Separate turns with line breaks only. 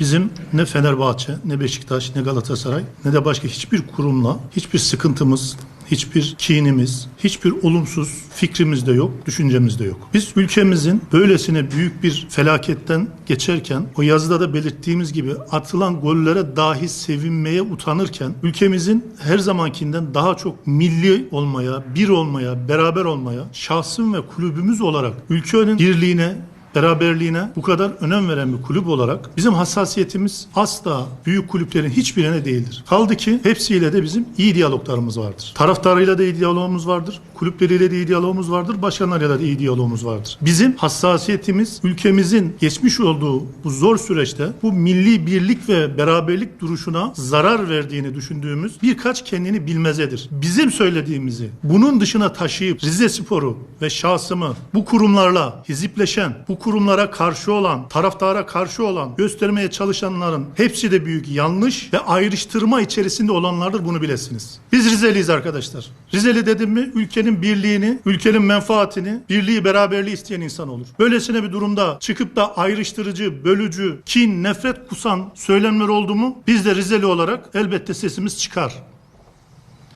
Bizim ne Fenerbahçe, ne Beşiktaş, ne Galatasaray, ne de başka hiçbir kurumla hiçbir sıkıntımız, hiçbir kinimiz, hiçbir olumsuz fikrimiz de yok, düşüncemiz de yok. Biz ülkemizin böylesine büyük bir felaketten geçerken, o yazıda da belirttiğimiz gibi atılan gollere dahi sevinmeye utanırken, ülkemizin her zamankinden daha çok milli olmaya, bir olmaya, beraber olmaya, şahsım ve kulübümüz olarak ülkenin birliğine, beraberliğine bu kadar önem veren bir kulüp olarak bizim hassasiyetimiz asla büyük kulüplerin hiçbirine değildir. Kaldı ki hepsiyle de bizim iyi diyaloglarımız vardır. Taraftarıyla da iyi diyalogumuz vardır. Kulüpleriyle de iyi diyalogumuz vardır. Başkanlarıyla da iyi diyalogumuz vardır. Bizim hassasiyetimiz ülkemizin geçmiş olduğu bu zor süreçte bu milli birlik ve beraberlik duruşuna zarar verdiğini düşündüğümüz birkaç kendini bilmezedir. Bizim söylediğimizi bunun dışına taşıyıp Rize Sporu ve şahsımı bu kurumlarla hizipleşen, bu kurumlara karşı olan, taraftara karşı olan, göstermeye çalışanların hepsi de büyük yanlış ve ayrıştırma içerisinde olanlardır bunu bilesiniz. Biz Rizeliyiz arkadaşlar. Rizeli dedim mi ülkenin birliğini, ülkenin menfaatini, birliği, beraberliği isteyen insan olur. Böylesine bir durumda çıkıp da ayrıştırıcı, bölücü, kin, nefret kusan söylemler oldu mu biz de Rizeli olarak elbette sesimiz çıkar.